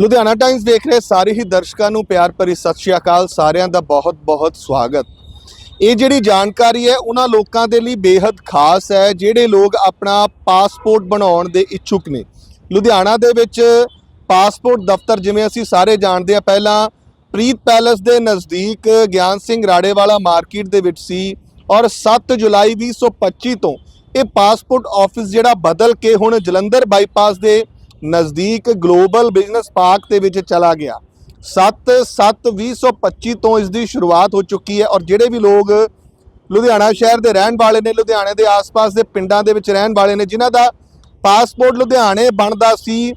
Ludhiana Times ਦੇਖ ਰਹੇ ਸਾਰੇ ਹੀ ਦਰਸ਼ਕਾਂ ਨੂੰ ਪਿਆਰ ਭਰੀ ਸਤਿ ਸ਼੍ਰੀ ਅਕਾਲ, ਸਾਰਿਆਂ ਦਾ ਬਹੁਤ-ਬਹੁਤ ਸਵਾਗਤ। ਇਹ ਜਿਹੜੀ ਜਾਣਕਾਰੀ ਹੈ, ਉਹਨਾਂ ਲੋਕਾਂ ਦੇ ਲਈ ਬੇहद ਖਾਸ ਹੈ, ਜਿਹੜੇ ਲੋਕ ਆਪਣਾ ਪਾਸਪੋਰਟ ਬਣਾਉਣ ਦੇ ਇੱਛੁਕ ਨੇ। ਲੁਧਿਆਣਾ ਦੇ ਵਿੱਚ ਪਾਸਪੋਰਟ ਦਫ਼ਤਰ ਜਿਵੇਂ ਅਸੀਂ ਸਾਰੇ ਜਾਣਦੇ ਹਾਂ, ਪਹਿਲਾਂ ਪ੍ਰੀਤ ਪੈਲੇਸ ਦੇ ਨਜ਼ਦੀਕ ਗਿਆਨ ਸਿੰਘ ਰਾੜੇਵਾਲਾ ਮਾਰਕੀਟ ਦੇ ਵਿੱਚ ਸੀ ਔਰ 7 ਜੁਲਾਈ 2025 ਤੋਂ ਇਹ ਪਾਸਪੋਰਟ ਆਫਿਸ ਜਿਹੜਾ ਬਦਲ ਕੇ ਹੁਣ ਜਲੰਧਰ ਬਾਈਪਾਸ ਦੇ ਨਜ਼ਦੀਕ ਗਲੋਬਲ ਬਿਜ਼ਨਸ ਪਾਰਕ ਦੇ ਵਿੱਚ ਚਲਾ ਗਿਆ। 7/7/2025 ਤੋਂ ਇਸ ਦੀ ਸ਼ੁਰੂਆਤ ਹੋ ਚੁੱਕੀ ਹੈ ਔਰ ਜਿਹੜੇ ਵੀ ਲੋਕ ਲੁਧਿਆਣਾ ਸ਼ਹਿਰ ਦੇ ਰਹਿਣ ਵਾਲੇ ਨੇ, ਲੁਧਿਆਣੇ ਦੇ ਆਸ-ਪਾਸ ਦੇ ਪਿੰਡਾਂ ਦੇ ਵਿੱਚ ਰਹਿਣ ਵਾਲੇ ਨੇ, ਜਿਨ੍ਹਾਂ ਦਾ ਪਾਸਪੋਰਟ ਲੁਧਿਆਣੇ ਬਣਦਾ ਸੀ,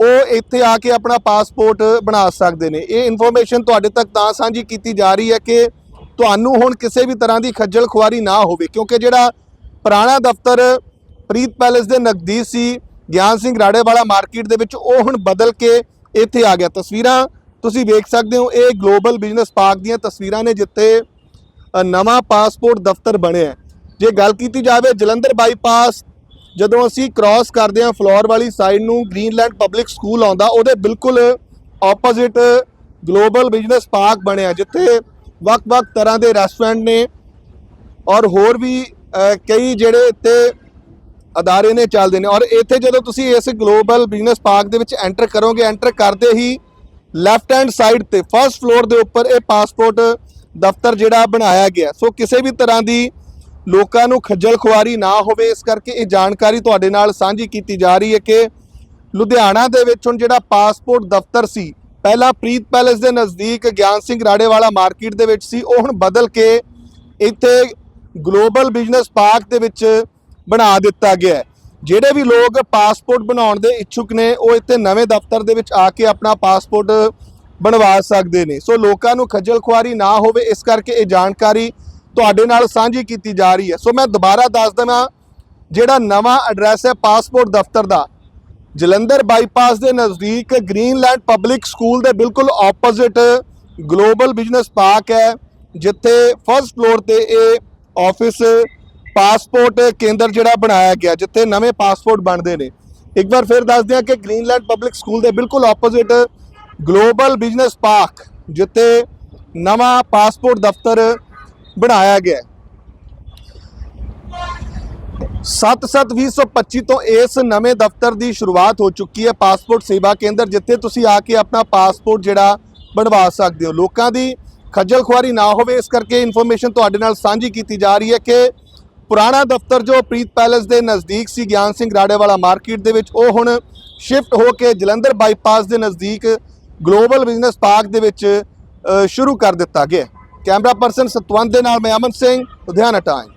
ਉਹ ਇੱਥੇ ਆ ਕੇ ਆਪਣਾ ਪਾਸਪੋਰਟ ਬਣਾ ਸਕਦੇ ਨੇ। ਇਹ ਇਨਫੋਰਮੇਸ਼ਨ ਤੁਹਾਡੇ ਤੱਕ ਤਾਂ ਸਾਂਝੀ ਕੀਤੀ ਜਾ ਰਹੀ ਹੈ ਕਿ ਤੁਹਾਨੂੰ ਹੁਣ ਕਿਸੇ ਵੀ ਤਰ੍ਹਾਂ ਦੀ ਖੱਜਲ ਖੁਆਰੀ ਨਾ ਹੋਵੇ, ਕਿਉਂਕਿ ਜਿਹੜਾ ਪੁਰਾਣਾ ਦਫ਼ਤਰ ਪ੍ਰੀਤ ਪੈਲੇਸ ਦੇ ਨਜ਼ਦੀਕ ਸੀ ਗਿਆਨ ਸਿੰਘ ਰਾੜੇਵਾਲਾ ਮਾਰਕੀਟ ਦੇ ਵਿੱਚ ਉਹ ਹੁਣ ਬਦਲ ਕੇ ਇੱਥੇ ਆ ਗਿਆ ਤਸਵੀਰਾਂ ਤੁਸੀਂ ਵੇਖ ਸਕਦੇ ਹੋ, ਇਹ ਗਲੋਬਲ ਬਿਜ਼ਨਸ ਪਾਰਕ ਦੀਆਂ ਤਸਵੀਰਾਂ ਨੇ ਜਿੱਥੇ ਨਵਾਂ ਪਾਸਪੋਰਟ ਦਫ਼ਤਰ ਬਣਿਆ ਹੈ। ਜੇ ਗੱਲ ਕੀਤੀ ਜਾਵੇ ਜਲੰਧਰ ਬਾਈਪਾਸ, ਜਦੋਂ ਅਸੀਂ ਕ੍ਰਾਸ ਕਰਦੇ ਹਾਂ ਫਲੋਰ ਵਾਲੀ ਸਾਈਡ ਨੂੰ, ਗ੍ਰੀਨਲੈਂਡ ਪਬਲਿਕ ਸਕੂਲ ਆਉਂਦਾ, ਉਹਦੇ ਬਿਲਕੁਲ ਆਪੋਜ਼ਿਟ ਗਲੋਬਲ ਬਿਜ਼ਨਸ ਪਾਰਕ ਬਣਿਆ ਜਿੱਥੇ ਵੱਖ-ਵੱਖ ਤਰ੍ਹਾਂ ਦੇ ਰੈਸਟੋਰੈਂਟ ਨੇ ਔਰ ਹੋਰ ਵੀ ਕਈ ਜਿਹੜੇ ਇੱਥੇ ਅਦਾਰੇ ਨੇ ਚੱਲਦੇ ਨੇ ਔਰ ਇੱਥੇ ਜਦੋਂ ਤੁਸੀਂ ਇਸ ਗਲੋਬਲ ਬਿਜ਼ਨਸ ਪਾਰਕ ਦੇ ਵਿੱਚ ਐਂਟਰ ਕਰੋਗੇ, ਐਂਟਰ ਕਰਦੇ ਹੀ ਲੈਫਟ ਹੈਂਡ ਸਾਈਡ ਤੇ ਫਰਸਟ ਫਲੋਰ ਦੇ ਉੱਪਰ ਇਹ ਪਾਸਪੋਰਟ ਦਫ਼ਤਰ ਜਿਹੜਾ ਬਣਾਇਆ ਗਿਆ। ਸੋ ਕਿਸੇ ਵੀ ਤਰ੍ਹਾਂ ਦੀ ਲੋਕਾਂ ਨੂੰ ਖੱਜਲ ਖੁਆਰੀ ਨਾ ਹੋਵੇ, ਇਸ ਕਰਕੇ ਇਹ ਜਾਣਕਾਰੀ ਤੁਹਾਡੇ ਨਾਲ ਸਾਂਝੀ ਕੀਤੀ ਜਾ ਰਹੀ ਹੈ ਕਿ ਲੁਧਿਆਣਾ ਦੇ ਵਿੱਚ ਹੁਣ ਜਿਹੜਾ ਪਾਸਪੋਰਟ ਦਫ਼ਤਰ ਸੀ, ਪਹਿਲਾਂ ਪ੍ਰੀਤ ਪੈਲੇਸ ਦੇ ਨਜ਼ਦੀਕ ਗਿਆਨ ਸਿੰਘ ਰਾੜੇਵਾਲਾ ਮਾਰਕੀਟ ਦੇ ਵਿੱਚ ਸੀ, ਉਹ ਹੁਣ ਬਦਲ ਕੇ ਇੱਥੇ ਗਲੋਬਲ ਬਿਜ਼ਨਸ ਪਾਰਕ ਦੇ ਵਿੱਚ ਬਣਾ ਦਿੱਤਾ ਗਿਆ ਹੈ। ਜਿਹੜੇ ਵੀ ਲੋਕ ਪਾਸਪੋਰਟ ਬਣਾਉਣ ਦੇ ਇੱਛੁਕ ਨੇ, ਉਹ ਇੱਥੇ ਨਵੇਂ ਦਫ਼ਤਰ ਦੇ ਵਿੱਚ ਆ ਕੇ ਆਪਣਾ ਪਾਸਪੋਰਟ ਬਣਵਾ ਸਕਦੇ ਨੇ। ਸੋ ਲੋਕਾਂ ਨੂੰ ਖੱਜਲ ਖੁਆਰੀ ਨਾ ਹੋਵੇ, ਇਸ ਕਰਕੇ ਇਹ ਜਾਣਕਾਰੀ ਤੁਹਾਡੇ ਨਾਲ ਸਾਂਝੀ ਕੀਤੀ ਜਾ ਰਹੀ ਹੈ। ਸੋ ਮੈਂ ਦੁਬਾਰਾ ਦੱਸ ਦਵਾਂ, ਜਿਹੜਾ ਨਵਾਂ ਐਡਰੈਸ ਹੈ ਪਾਸਪੋਰਟ ਦਫ਼ਤਰ ਦਾ, ਜਲੰਧਰ ਬਾਈਪਾਸ ਦੇ ਨਜ਼ਦੀਕ ਗ੍ਰੀਨਲੈਂਡ ਪਬਲਿਕ ਸਕੂਲ ਦੇ ਬਿਲਕੁਲ ਆਪੋਜ਼ਿਟ ਗਲੋਬਲ ਬਿਜ਼ਨਸ ਪਾਰਕ ਹੈ, ਜਿੱਥੇ ਫਰਸਟ ਫਲੋਰ ਤੇ ਇਹ ਆਫਿਸ ਪਾਸਪੋਰਟ ਕੇਂਦਰ ਜਿਹੜਾ ਬਣਾਇਆ ਗਿਆ, ਜਿੱਥੇ ਨਵੇਂ ਪਾਸਪੋਰਟ ਬਣਦੇ ਨੇ। ਇੱਕ ਵਾਰ ਫਿਰ ਦੱਸ ਦਿਆਂ ਕਿ ਗ੍ਰੀਨਲੈਂਡ ਪਬਲਿਕ ਸਕੂਲ ਦੇ ਬਿਲਕੁਲ ਆਪੋਜ਼ਿਟ ਗਲੋਬਲ ਬਿਜ਼ਨਸ ਪਾਰਕ, ਜਿੱਥੇ ਨਵਾਂ ਪਾਸਪੋਰਟ ਦਫ਼ਤਰ ਬਣਾਇਆ ਗਿਆ ਹੈ। 7/7/2025 ਤੋਂ ਇਸ ਨਵੇਂ ਦਫ਼ਤਰ ਦੀ ਸ਼ੁਰੂਆਤ ਹੋ ਚੁੱਕੀ ਹੈ ਪਾਸਪੋਰਟ ਸੇਵਾ ਕੇਂਦਰ, ਜਿੱਥੇ ਤੁਸੀਂ ਆ ਕੇ ਆਪਣਾ ਪਾਸਪੋਰਟ ਜਿਹੜਾ ਬਣਵਾ ਸਕਦੇ ਹੋ। ਲੋਕਾਂ ਦੀ ਖੱਜਲ ਖੁਆਰੀ ਨਾ ਹੋਵੇ, ਇਸ ਕਰਕੇ ਇਨਫੋਰਮੇਸ਼ਨ ਤੁਹਾਡੇ ਨਾਲ ਸਾਂਝੀ ਕੀਤੀ ਜਾ ਰਹੀ ਹੈ ਕਿ ਪੁਰਾਣਾ ਦਫ਼ਤਰ ਜੋ ਪ੍ਰੀਤ ਪੈਲੇਸ ਦੇ ਨਜ਼ਦੀਕ ਸੀ, ਗਿਆਨ ਸਿੰਘ ਰਾੜੇਵਾਲਾ ਮਾਰਕੀਟ ਦੇ ਵਿੱਚ, ਉਹ ਹੁਣ ਸ਼ਿਫਟ ਹੋ ਕੇ ਜਲੰਧਰ ਬਾਈਪਾਸ ਦੇ ਨਜ਼ਦੀਕ ਗਲੋਬਲ ਬਿਜ਼ਨਸ ਪਾਰਕ ਦੇ ਵਿੱਚ ਸ਼ੁਰੂ ਕਰ ਦਿੱਤਾ ਗਿਆ ਕੈਮਰਾ ਪਰਸਨ ਸਤਵੰਤ ਦੇ ਨਾਲ ਮੈਂ ਅਮਨ ਸਿੰਘ, ਲੁਧਿਆਣਾ ਟਾਈਮ।